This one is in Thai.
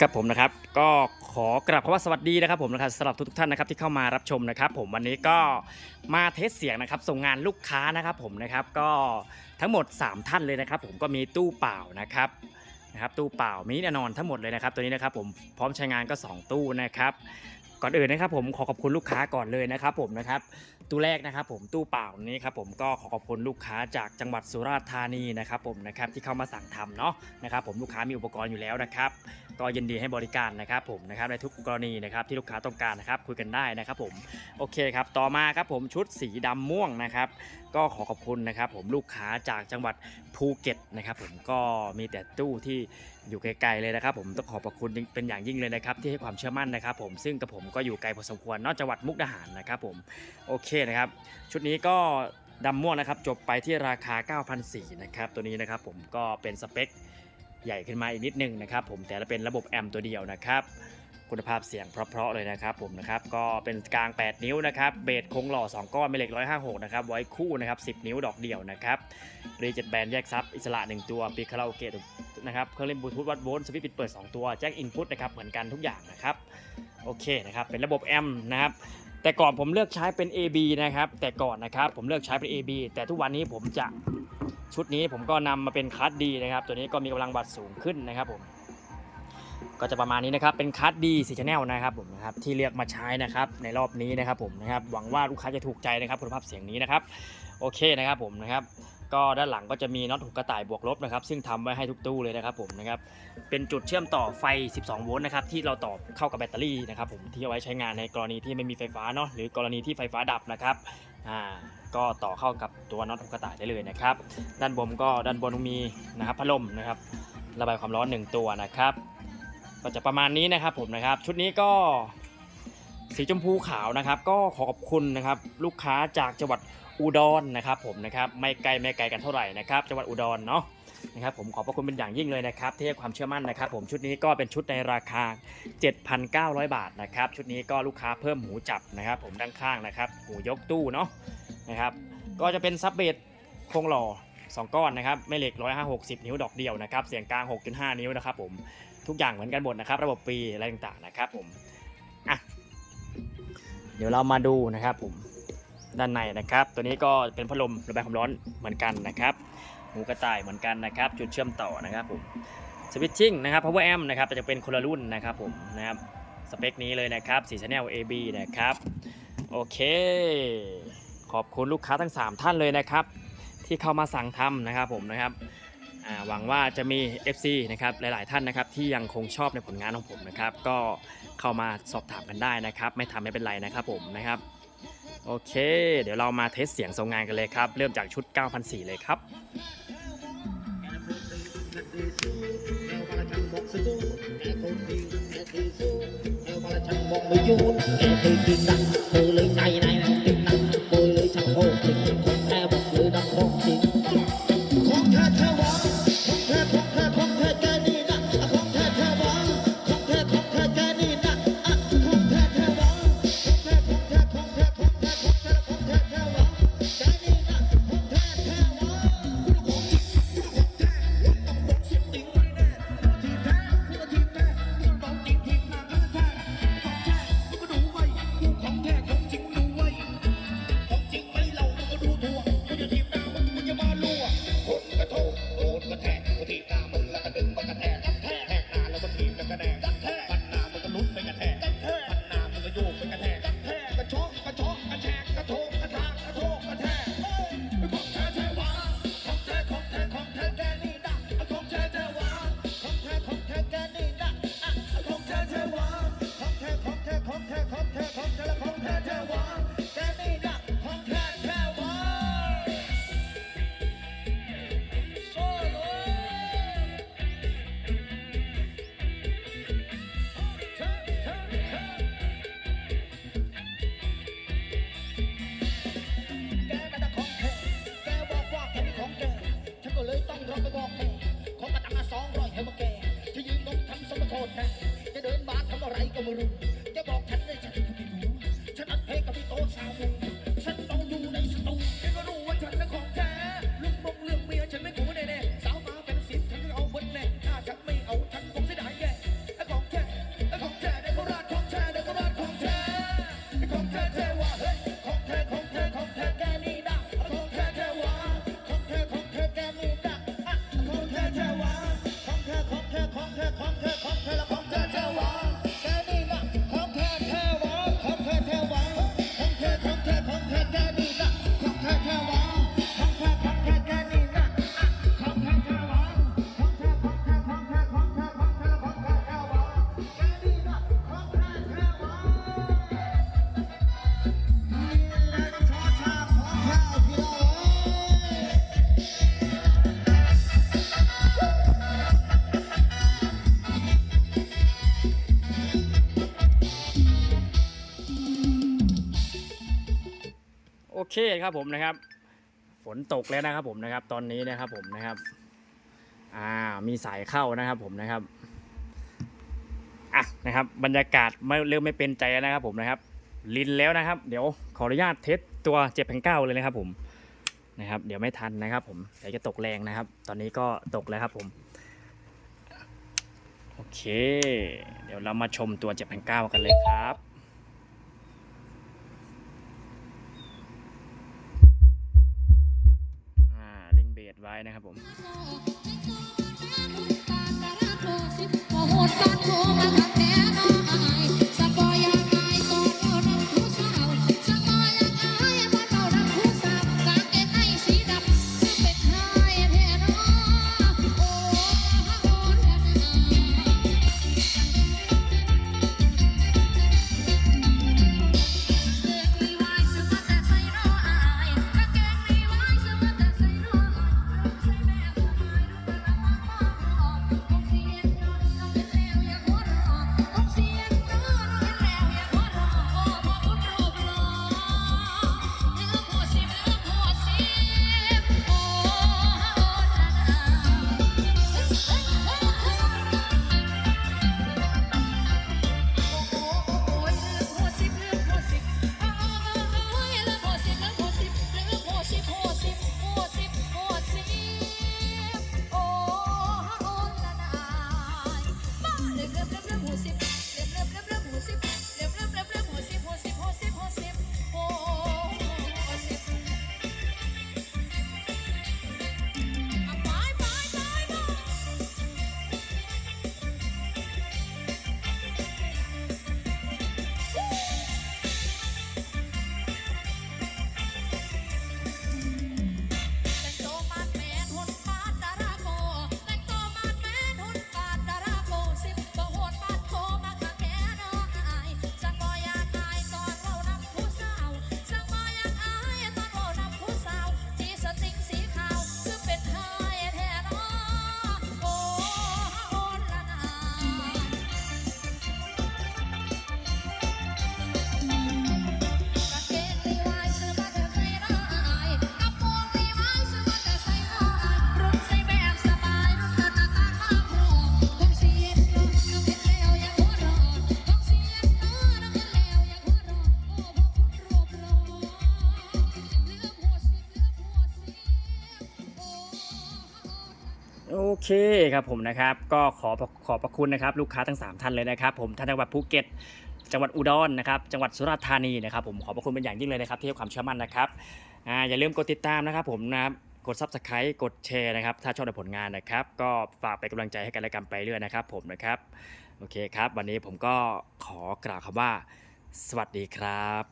ครับผมนะครับก็ขอกราบคำว่าสวัสดีนะครับผมนะครับสำหรับทุกท่านนะครับที่เข้ามารับชมนะครับ ผมวันนี้ก็มาเทสเสียงนะครับ ส่งงานลูกค้านะครับผมนะครับก็ทั้งหมด 3 ท่านเลยนะครับ ผมก็มีตู้เปล่านะครับนะครับตู้เปล่ามีแน่นอนทั้งหมดเลยนะครับ ตัวนี้นะครับผมพร้อมใช้งานก็ 2 ตู้นะครับ ก่อนอื่นนะครับผมขอขอบคุณลูกค้าก่อนเลยนะครับผมนะครับตู้แรกนะครับผมตู้เปล่านี้ครับผมก็ขอขอบคุณลูกค้าจากจังหวัดสุราษฎร์ธานีนะครับผมนะครับที่เข้ามาสั่งทำเนาะนะครับผมลูกค้ามีอุปกรณ์อยู่แล้วนะครับก็ยินดีให้บริการนะครับผมนะครับในทุกกรณีนะครับที่ลูกค้าต้องการนะครับคุยกันได้นะครับผมโอเคครับต่อมาครับผมชุดสีดำม่วงนะครับก็ขอขอบคุณนะครับผมลูกค้าจากจังหวัดภูเก็ตนะครับผมก็มีแต่ตู้ที่อยู่ไกลๆเลยนะครับ ผมต้องขอบพระคุณเป็นอย่างยิ่งเลยนะครับที่ให้ความเชื่อมั่นนะครับผมซึ่งกับผมก็อยู่ไกลพอสมควรนอกจังหวัดมุกดาหารนะครับผมโอเคนะครับ ชุดนี้ก็ดำม่วงนะครับ จบไปที่ราคา 9,400นะครับ ตัวนี้นะครับผมก็เป็นสเปคใหญ่ขึ้นมาอีกนิดนึงนะครับ ผมแต่ละเป็นระบบแอมป์ตัวเดียวนะครับ คุณภาพเสียงเพราะๆเลยนะครับ ผมนะครับก็เป็นกลาง 8 นิ้วนะครับเบสโคงหล่อ 2 ก้อนแม่เหล็ก 156 นะครับไว้คู่นะครับ 10 นิ้วดอกเดี่ยวนะครับรีเจ็ตแบนแยกซับอิสระ 1 ตัวปีคาราโอเกะนะครับเครื่องเล่นบลูทูธวัดโวลต์สวิตช์ปิดเปิด 2 ตัวแจ็คอินพุตนะครับเหมือนกันทุกอย่างนะครับโอเคนะครับเป็นระบบแอมป์นะครับ แต่ก่อนผมเลือกใช้เป็น AB นะครับ แต่ก่อนนะครับผมเลือกใช้เป็น AB แต่ทุกวันนี้ผมจะชุดนี้ผมก็นำมาเป็นคัสดีนะครับ ตัวนี้ก็มีกำลังวัดสูงขึ้นนะครับผม ก็จะประมาณนี้นะครับ เป็นคัสดีสีชแนลนะครับผมนะครับที่เลือกมาใช้นะครับ ในรอบนี้นะครับผมนะครับ หวังว่าลูกค้าจะถูกใจนะครับคุณภาพเสียงนี้นะครับ โอเคนะครับผมนะครับ ก็ด้านหลังก็จะมีน็อตหูกระต่ายบวกลบนะครับ ซึ่งทำไว้ให้ทุกตู้เลยนะครับผมนะครับ เป็นจุดเชื่อมต่อไฟ 12 โวลต์นะครับที่เราต่อเข้ากับแบตเตอรี่นะครับผมที่เอาไว้ใช้งานในกรณีที่ไม่มีไฟฟ้าเนาะหรือกรณีที่ไฟฟ้าดับนะครับอ่าก็ต่อเข้ากับตัวน็อตหูกระต่ายได้เลยนะครับ ด้านบนก็ด้านบนมีนะครับพัดลมนะครับ ระบายความร้อน 1 ตัวนะครับ ก็จะประมาณนี้นะครับผมนะครับ ชุดนี้ก็สีชมพูขาวนะครับ ก็ขอขอบคุณนะครับลูกค้าจากจังหวัด อุดรนะครับผมนะครับไม่ไกลไม่ไกลกันเท่าไหร่นะครับจังหวัดอุดรเนาะนะครับผมขอบพระคุณเป็นอย่างยิ่งเลยนะครับที่ให้ความเชื่อมั่นนะครับ ผมชุดนี้ก็เป็นชุดในราคา 7,900 บาทนะครับชุดนี้ก็ลูกค้าเพิ่มหูจับนะครับ ผมด้านข้างนะครับหูยกตู้เนาะนะครับก็จะเป็นซับเบสโครงหล่อ2 ก้อนนะครับแม่เหล็ก 150 นิ้วดอกเดียวนะครับเสียงกลาง 6.5 นิ้วนะครับผมทุกอย่างเหมือนกันหมดนะครับ ระบบปีอะไรต่างๆนะครับผมอะเดี๋ยวเรามาดูนะครับผม ด้านในนะครับ ตัวนี้ก็เป็นพัดลมระบายความร้อนเหมือนกันนะครับหูกระต่ายเหมือนกันนะครับ จุดเชื่อมต่อนะครับผมสวิตชิ่งนะครับ power amp นะครับแต่จะเป็นคนละรุ่นนะครับผมนะครับสเปคนี้เลยนะครับสี channel AB นะครับโอเค ขอบคุณลูกค้าทั้ง 3 ท่านเลยนะครับ ที่เข้ามาสั่งทำนะครับผมนะครับหวังว่าจะมี FC นะครับหลาย ๆ ท่านนะครับที่ยังคงชอบในผลงานของผมนะครับ ก็เข้ามาสอบถามกันได้นะครับ ไม่ทำไม่เป็นไรนะครับผมนะครับ โอเค เดี๋ยวเรามาเทสเสียงทรงงานกันเลยครับ เริ่มจากชุด 9,004 เลยครับ mong vui nghe thì kim đăng từ lời này này เคครับผมนะครับ ฝนตกแล้วนะครับผมนะครับ ตอนนี้นะครับผมนะครับ อ่ามีสายเข้านะครับผมนะครับอะนะครับ บรรยากาศไม่เริ่มไม่เป็นใจนะครับผมนะครับ ลินแล้วนะครับ เดี๋ยวขออนุญาตเทสตัว7 0 0เก้าเลยนะครับผมนะครับ เดี๋ยวไม่ทันนะครับ ผมเดี๋ยวจะตกแรงนะครับ ตอนนี้ก็ตกแล้วครับผมโอเค เดี๋ยวเรามาชมตัว7 0 0กันเลยครับ ล่งเบสไว้นะครับผม เคครับผมนะครับก็ขอขอบพระคุณนะครับลูกค้าทั้ง 3 ท่านเลยนะครับ ผมท่านจังหวัดภูเก็ตจังหวัดอุดรนะครับจังหวัดสุราษฎร์ธานีนะครับผมขอบพระคุณเป็นอย่างยิ่งเลยนะครับที่ให้ความเชื่อมั่นนะครับอ่าอย่าลืมกดติดตามนะครับผมนะครับกด subscribe กดแชร์นะครับ ถ้าชอบในผลงานนะครับ ก็ฝากเป็นกำลังใจให้กันและกันไปเรื่อยนะครับ ผมนะครับโอเคครับ วันนี้ผมก็ขอกล่าวคำว่า สวัสดีครับ